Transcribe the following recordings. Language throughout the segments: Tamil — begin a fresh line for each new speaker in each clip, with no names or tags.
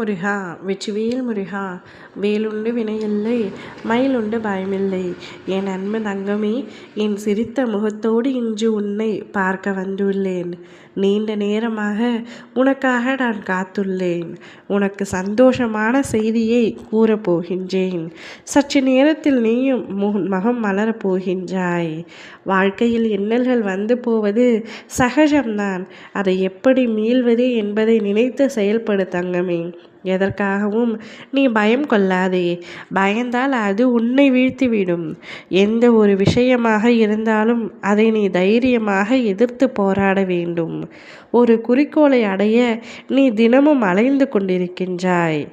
முருகா வெற்றிவேல் முருகா வேலுண்டு வினையில்லை மயிலுண்டு பயமில்லை. என் அன்பு தங்கமே என் சிரித்த முகத்தோடு இன்று உன்னை பார்க்க வந்துள்ளேன். நீண்ட நேரமாக உனக்காக நான் காத்துள்ளேன். உனக்கு சந்தோஷமான செய்தியை கூறப்போகின்றேன் சற்று நேரத்தில் நீயும் மகம் மலரப் போகின்றாய். வாழ்க்கையில் இன்னல்கள் வந்து போவது சகஜம்தான். அதை எப்படி மீள்வது என்பதை நினைத்து செயல்படு தங்கமே. எதற்காகவும் நீ பயம் கொள்ளாதே. பயந்தால் அது உன்னை வீழ்த்திவிடும். எந்த ஒரு விஷயமாக இருந்தாலும் அதை நீ தைரியமாக எதிர்த்து போராட வேண்டும். ஒரு குறிக்கோளை அடைய நீ தினமும் அலைந்து கொண்டிருக்கின்றாய்.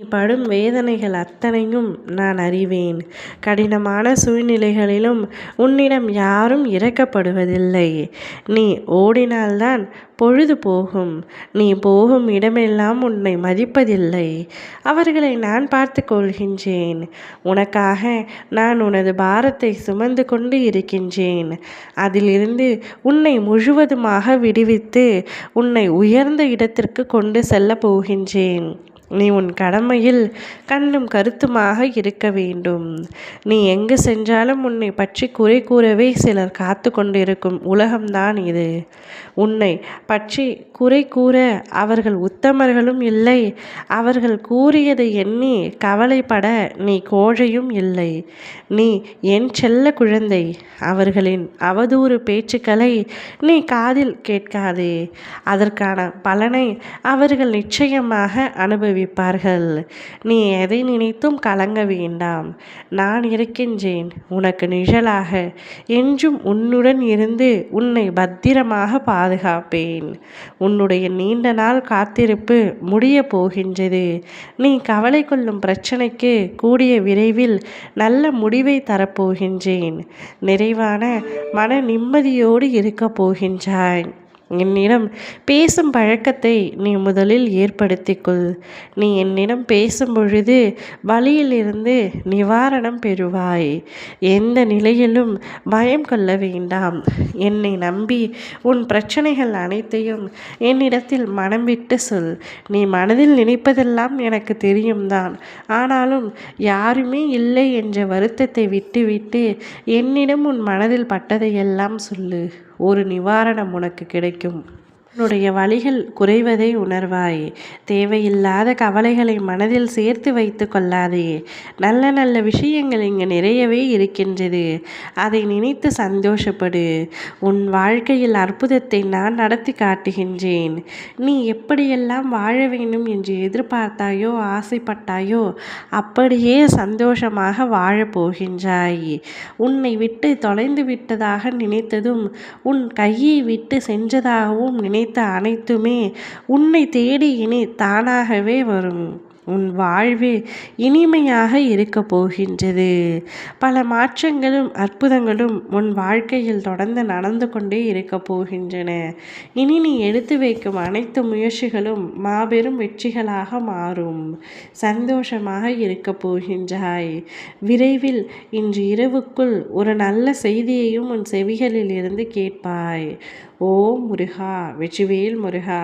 நீ படும் வேதனைகள் அத்தனையும் நான் அறிவேன். கடினமான சூழ்நிலைகளிலும் உன்னிடம் யாரும் இறக்கப்படுவதில்லை நீ ஓடினால்தான் பொழுது போகும். நீ போகும் இடமெல்லாம் உன்னை மதிப்பதில்லை. அவர்களை நான் பார்த்து கொள்கின்றேன். உனக்காக நான் உனது பாரத்தை சுமந்து கொண்டு இருக்கின்றேன். அதிலிருந்து உன்னை முழுவதுமாக விடுவித்து உன்னை உயர்ந்த இடத்திற்கு கொண்டு செல்ல போகின்றேன். நீ உன் கடமையில் கண்ணும் கருத்துமாக இருக்க வேண்டும். நீ எங்கு சென்றாலும் உன்னை பற்றி குறை கூறவே சிலர் காத்து கொண்டிருக்கும் உலகம்தான் இது. உன்னை பற்றி குறை கூற அவர்கள் உத்தமர்களும் இல்லை. அவர்கள் கூறியதை எண்ணி கவலைப்பட நீ கோழையும் இல்லை. நீ என் செல்ல குழந்தை. அவர்களின் அவதூறு பேச்சுக்களை நீ காதில் கேட்காதே. அதற்கான பலனை அவர்கள் நிச்சயமாக அனுபவி அனுபவிப்பார்கள் நீ எதை நினைத்தும் கலங்க வேண்டாம். நான் இருக்கின்றேன். உனக்கு நிழலாக. என்றும் உன்னுடன் இருந்து உன்னை பத்திரமாக பாதுகாப்பேன். உன்னுடைய நீண்ட நாள் காத்திருப்பு முடிய போகின்றது. நீ கவலை கொள்ளும் பிரச்சனைக்கு கூடிய விரைவில் நல்ல முடிவை தரப்போகின்றேன். நிறைவான மன நிம்மதியோடு இருக்கப் போகின்றாய். என்னிடம் பேசும் பழக்கத்தை நீ முதலில் ஏற்படுத்திக்கொள். நீ என்னிடம் பேசும் பொழுது வழியிலிருந்து நிவாரணம் பெறுவாய். எந்த நிலையிலும் பயம் கொள்ள வேண்டாம். என்னை நம்பி உன் பிரச்சனைகள் அனைத்தையும் என்னிடத்தில் மனம் விட்டு சொல். நீ மனதில் நினைப்பதெல்லாம் எனக்கு தெரியும் தான். ஆனாலும் யாருமே இல்லை என்ற வருத்தத்தை விட்டுவிட்டு என்னிடம் உன் மனதில் பட்டதையெல்லாம் சொல்லு. ஒரு நிவாரணம் உனக்கு கிடைக்கும். உன்னுடைய வழிகள் குறைவதை உணர்வாய். தேவையில்லாத கவலைகளை மனதில் சேர்த்து வைத்து கொள்ளாதே. நல்ல நல்ல விஷயங்கள் இங்கு நிறையவே இருக்கின்றது. அதை நினைத்து சந்தோஷப்படு. உன் வாழ்க்கையில் அற்புதத்தை நான் நடத்தி காட்டுகின்றேன். நீ எப்படியெல்லாம் வாழ வேண்டும் என்று எதிர்பார்த்தாயோ ஆசைப்பட்டாயோ அப்படியே சந்தோஷமாக வாழப் போகின்றாய். உன்னை விட்டு தொலைந்து விட்டதாக நினைத்ததும் உன் கையை விட்டு சென்றதாகவும் நினை நினைத்த அனைத்துமே உன்னை தேடி இனி தானாகவே வரும். உன் வாழ்வு இனிமையாக இருக்கப் போகின்றது. பல மாற்றங்களும் அற்புதங்களும் உன் வாழ்க்கையில் தொடர்ந்து நடந்து கொண்டே இருக்கப் போகின்றன. இனி நீ எடுத்து வைக்கும் அனைத்து முயற்சிகளும் மாபெரும் வெற்றிகளாக மாறும். சந்தோஷமாக இருக்கப் போகின்றாய். விரைவில் இன்று இரவுக்குள் ஒரு நல்ல செய்தியையும் உன் செவிகளில் இருந்து கேட்பாய். ஓ முருகா வெற்றிவேல் முருகா.